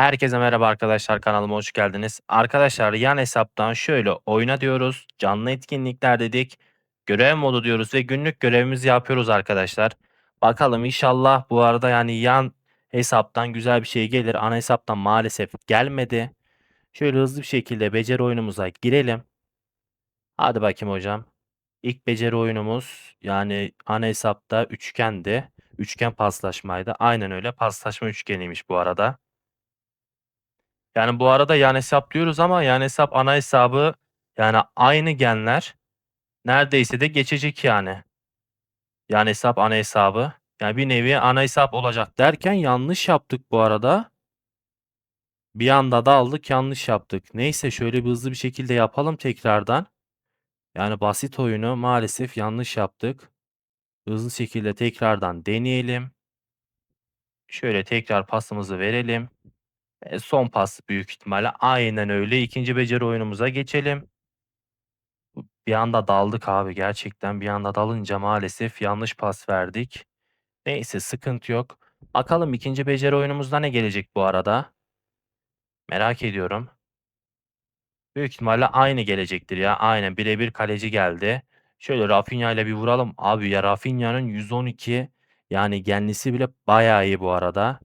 Herkese merhaba arkadaşlar kanalıma hoş geldiniz. Arkadaşlar yan hesaptan şöyle oyna diyoruz. Canlı etkinlikler dedik. Görev modu diyoruz ve günlük görevimizi yapıyoruz arkadaşlar. Bakalım inşallah bu arada yani yan hesaptan güzel bir şey gelir. Ana hesaptan maalesef gelmedi. Şöyle hızlı bir şekilde beceri oyunumuza girelim. Hadi bakayım hocam. İlk beceri oyunumuz yani ana hesapta üçgendi. Üçgen paslaşmaydı. Aynen öyle paslaşma üçgeniymiş bu arada. Yani bu arada yan hesap diyoruz ama yan hesap ana hesabı yani aynı genler neredeyse de geçecek yani. Yan hesap ana hesabı. Yani bir nevi ana hesap olacak derken yanlış yaptık bu arada. Bir anda da aldık yanlış yaptık. Neyse şöyle bir hızlı bir şekilde yapalım tekrardan. Yani basit oyunu maalesef yanlış yaptık. Hızlı şekilde tekrardan deneyelim. Şöyle tekrar pasımızı verelim. Ve son pas büyük ihtimalle aynen öyle. İkinci beceri oyunumuza geçelim. Bir anda daldık abi gerçekten bir anda dalınca maalesef yanlış pas verdik. Neyse sıkıntı yok. Bakalım ikinci beceri oyunumuzda ne gelecek bu arada? Merak ediyorum. Büyük ihtimalle aynı gelecektir ya. Aynen birebir kaleci geldi. Şöyle Rafinha ile bir vuralım. Abi ya Rafinha'nın 112 yani genlisi bile bayağı iyi bu arada.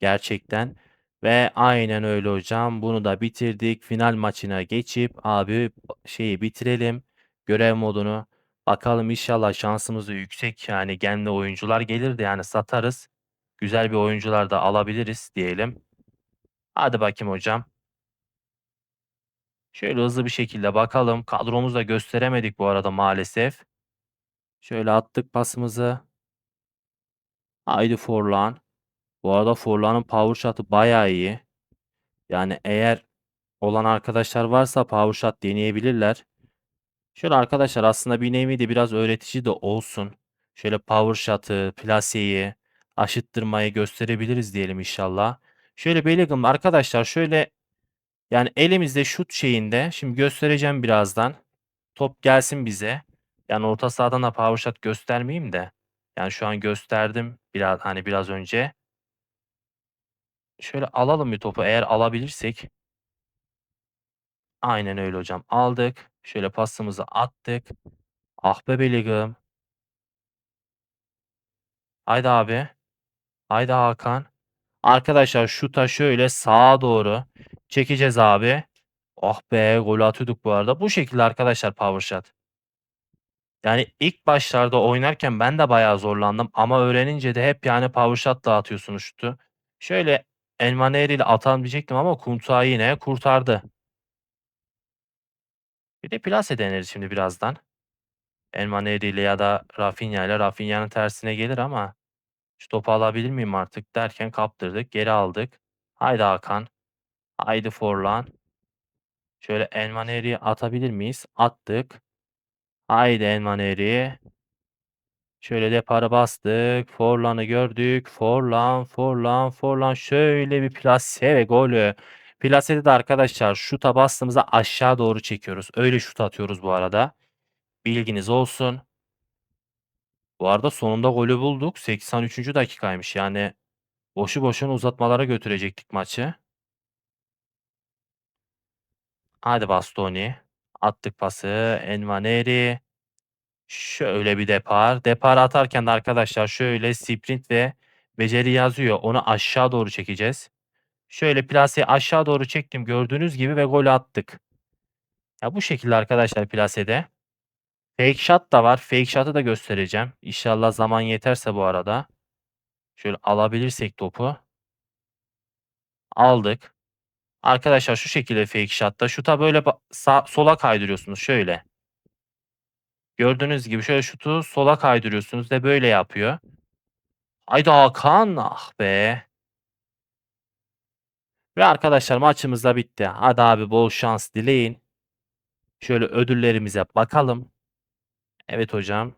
Gerçekten. Ve aynen öyle hocam. Bunu da bitirdik. Final maçına geçip abi şeyi bitirelim. Görev modunu. Bakalım inşallah şansımızı yüksek yani genli oyuncular gelir de yani satarız. Güzel bir oyuncular da alabiliriz diyelim. Hadi bakayım hocam. Şöyle hızlı bir şekilde bakalım. Kadromuzu da gösteremedik bu arada maalesef. Şöyle attık pasımızı. Haydi Forlan. Bu arada Forlan'ın power shot'ı bayağı iyi. Yani eğer olan arkadaşlar varsa power shot deneyebilirler. Şöyle arkadaşlar aslında bir nevi de biraz öğretici de olsun. Şöyle power shot'ı, plaseyi, aşıttırmayı gösterebiliriz diyelim inşallah. Şöyle Bellingham arkadaşlar şöyle yani elimizde şut şeyinde şimdi göstereceğim birazdan. Top gelsin bize. Yani orta sahadan da power shot göstermeyeyim de. Yani şu an gösterdim biraz hani biraz önce. Şöyle alalım bir topu eğer alabilirsek. Aynen öyle hocam. Aldık. Şöyle pasımızı attık. Ah be Bellingham. Haydi abi. Haydi Hakan. Arkadaşlar şuta şöyle sağa doğru çekeceğiz abi. Ah be gol atıyorduk bu arada. Bu şekilde arkadaşlar power shot. Yani ilk başlarda oynarken ben de bayağı zorlandım ama öğrenince de hep yani power shot dağıtıyorsunuz şutu. Şöyle Elmaneri ile atalım diyecektim ama Kunta yine kurtardı. Bir de plase deneriz şimdi birazdan. Elmaneri ile ya da Rafinha ile Rafinha'nın tersine gelir ama şu topu alabilir miyim artık derken kaptırdık. Geri aldık. Haydi Hakan. Haydi Forlan. Şöyle Elmaneri'ye atabilir miyiz? Attık. Haydi Elmaneri. Şöyle depara bastık. Forlan'ı gördük. Forlan, Forlan, Forlan. Şöyle bir plase ve golü. Plasede de arkadaşlar şuta bastığımızda aşağı doğru çekiyoruz. Öyle şut atıyoruz bu arada. Bilginiz olsun. Bu arada sonunda golü bulduk. 83. dakikaymış. Yani boşu boşuna uzatmalara götürecektik maçı. Hadi Bastoni. Attık pası. Envaneri. Şöyle bir depar. Depar atarken de arkadaşlar şöyle sprint ve beceri yazıyor. Onu aşağı doğru çekeceğiz. Şöyle plaseyi aşağı doğru çektim gördüğünüz gibi ve gol attık. Ya bu şekilde arkadaşlar plasede. Fake shot da var. Fake shot'ı da göstereceğim. İnşallah zaman yeterse bu arada. Şöyle alabilirsek topu. Aldık. Arkadaşlar şu şekilde fake shot'ta. Şuta böyle sağ, sola kaydırıyorsunuz şöyle. Gördüğünüz gibi şöyle şutu sola kaydırıyorsunuz ve böyle yapıyor. Haydi Hakan. Ah be. Ve arkadaşlar maçımız da bitti. Hadi abi bol şans dileyin. Şöyle ödüllerimize bakalım. Evet hocam.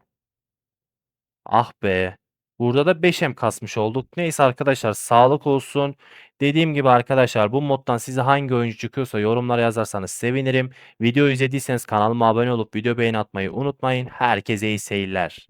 Ah be. Burada da 5M kasmış olduk. Neyse arkadaşlar sağlık olsun. Dediğim gibi arkadaşlar bu moddan size hangi oyuncu çıkıyorsa yorumlara yazarsanız sevinirim. Video izlediyseniz kanalıma abone olup video beğeni atmayı unutmayın. Herkese iyi seyirler.